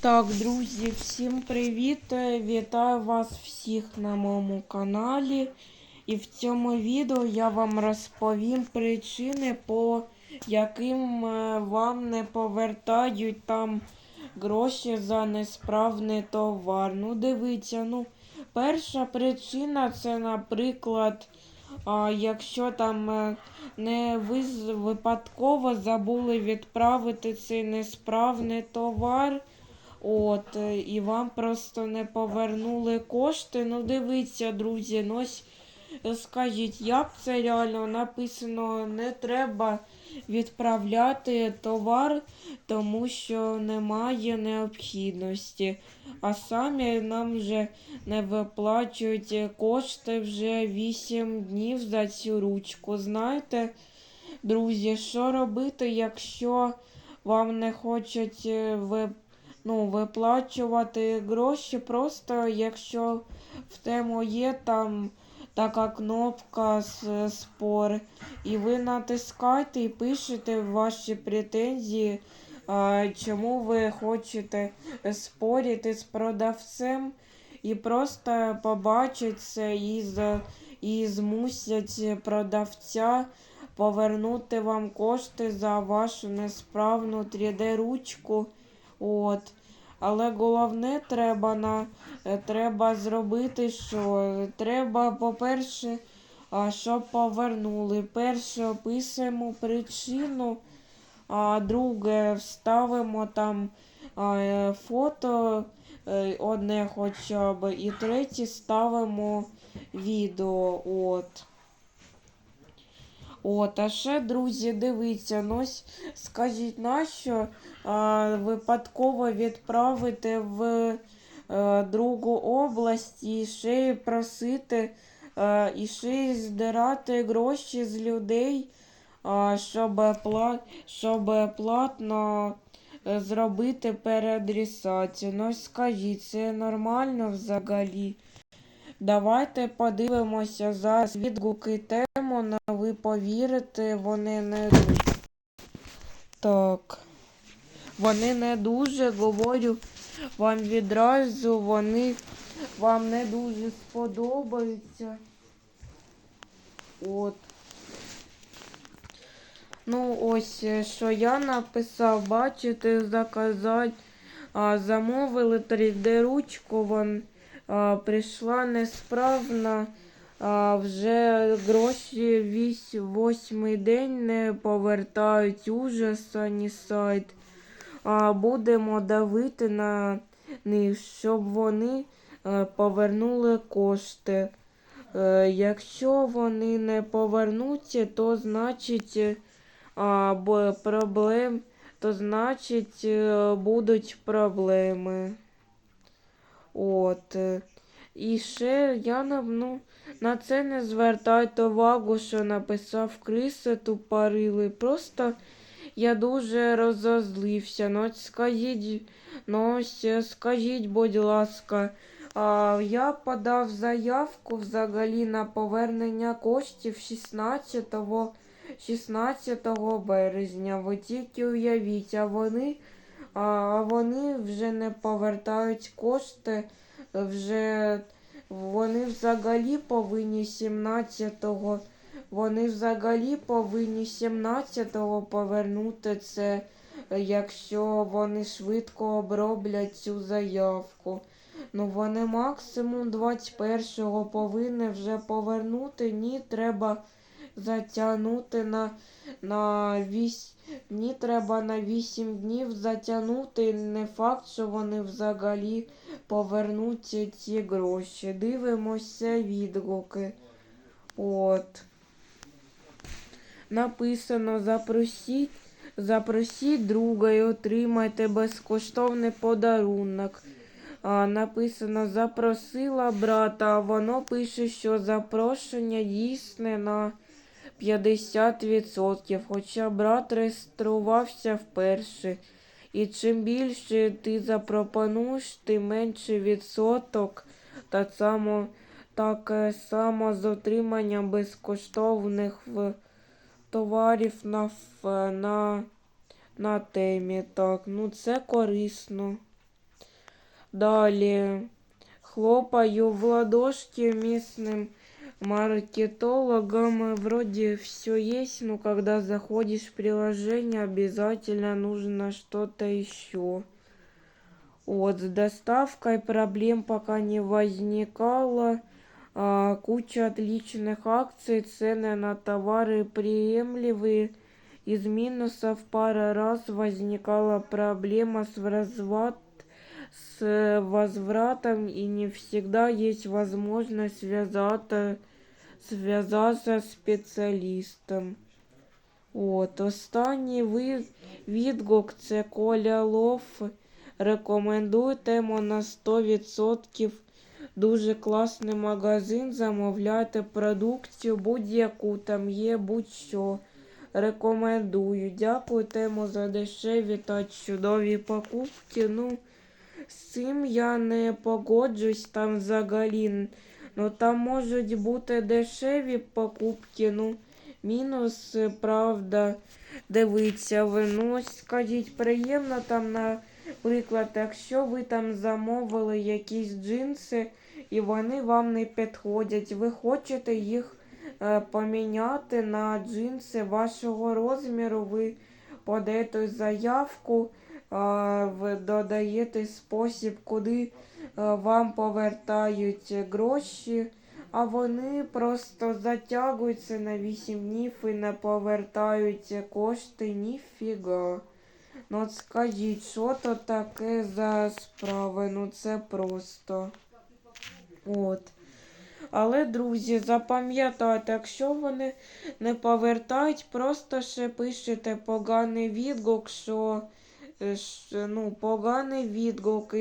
Так, друзі, всім привіт! Вітаю вас всіх на моєму каналі. І в цьому відео я вам розповім причини, по яким е, вам не повертають там гроші за несправний товар. Ну, дивіться, ну, перша причина це, наприклад, а, якщо там е, не ви випадково забули відправити цей несправний товар. От, е, і вам просто не повернули кошти. Ну, дивіться, друзі, ну ось е, скажіть, як це реально написано, не треба відправляти товар, тому що немає необхідності. А самі нам вже не виплачують кошти вже 8 днів за цю ручку. Знаєте, друзі, що робити, якщо вам не хочуть е, ви ну, виплачувати гроші, просто якщо в тему є там така кнопка з спор, і ви натискаєте і пишете ваші претензії, чому ви хочете спорити з продавцем, і просто побачать це і, з, і змусять продавця повернути вам кошти за вашу несправну 3D-ручку. От. Але головне треба на е, треба зробити, що треба, по-перше, щоб повернули. Перше описуємо причину, а друге вставимо там е, фото е, одне хоча б, і третє ставимо відео. От. От, а ще, друзі, дивіться, ну скажіть, нащо а, випадково відправити в е, другу область і ще просити, е, і ще здирати гроші з людей, а, щоб, пла, щоб платно е, зробити переадресацію. Ну скажіть, це нормально взагалі? Давайте подивимося зараз відгуки тему, на ви повірите, вони не дуже. Так. Вони не дуже, говорю вам відразу, вони вам не дуже сподобаються. От. Ну, ось, е, що я написав, бачите, заказати. А, замовили 3D ручку, вон прийшла несправна. А, вже гроші вісь восьмий день не повертають ужас, ані сайт. А, будемо давити на них, щоб вони е, повернули кошти. Е, якщо вони не повернуться, то значить е, а, проблем, то значить будуть проблеми. От. е. І ще я ну, на це не звертайте увагу, що написав Криса тупорили. Просто я дуже розозлився. Ну, скажіть, ну, е, скажіть, будь ласка, а, я подав заявку взагалі на повернення коштів 16 16 березня. Ви тільки уявіть, а вони, а вони вже не повертають кошти, вже вони взагалі повинні 17-го. Вони взагалі повинні 17-го повернути це, якщо вони швидко оброблять цю заявку. Ну вони максимум 21-го повинні вже повернути. Ні, треба затягнути на, на 8 Ні, треба на 8 днів затягнути. Не факт, що вони взагалі повернуться ці гроші. Дивимося відгуки. От. Написано запросіть, запросіть друга і отримайте безкоштовний подарунок. А, написано запросила брата, а воно пише, що запрошення дійсне на 50%, хоча брат реєструвався вперше. І чим більше ти запропонуєш, тим менше відсоток. Так само, так е, само з отриманням безкоштовних товарів на, на, на темі. Так, ну це корисно. Далі хлопаю в ладошки местным маркетологам. Вроде все есть, но когда заходишь в приложение, обязательно нужно что-то еще. Вот, с доставкой проблем пока не возникало. А, куча отличных акций, цены на товары приемлемые. Из минусов пара раз возникала проблема с разват с возвратом и не всегда есть возможность связаться, связаться з спеціалістом. От, останній відгук це Коля Лов. Рекомендую на 100%. Дуже класний магазин. Замовляйте продукцію, будь-яку там є, будь-що. Рекомендую. Дякую тему за дешеві та чудові покупки. Ну, з цим я не погоджусь там взагалі. Ну там можуть бути дешеві покупки, ну мінус, правда, дивиться ви. Ну, скажіть, приємно там, наприклад, якщо ви там замовили якісь джинси і вони вам не підходять, ви хочете їх е, поміняти на джинси вашого розміру, ви подаєте заявку, додаєте спосіб, куди е, вам повертають гроші, а вони просто затягуються на 8 днів і не повертають кошти ніфіга. Ну от скажіть, що то таке за справи? Ну це просто. От. Але, друзі, запам'ятайте, якщо вони не повертають, просто ще пишете поганий відгук, що ну, поганий відгук.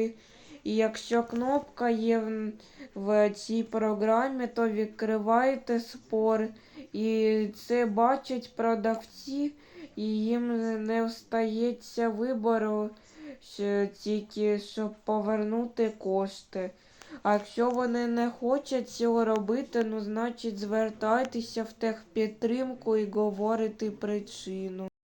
І, якщо кнопка є в, в цій програмі, то відкриваєте спор. І це бачать продавці, і їм не встається вибору ще тільки щоб повернути кошти. А якщо вони не хочуть цього робити, ну значить звертайтеся в техпідтримку і говорите причину.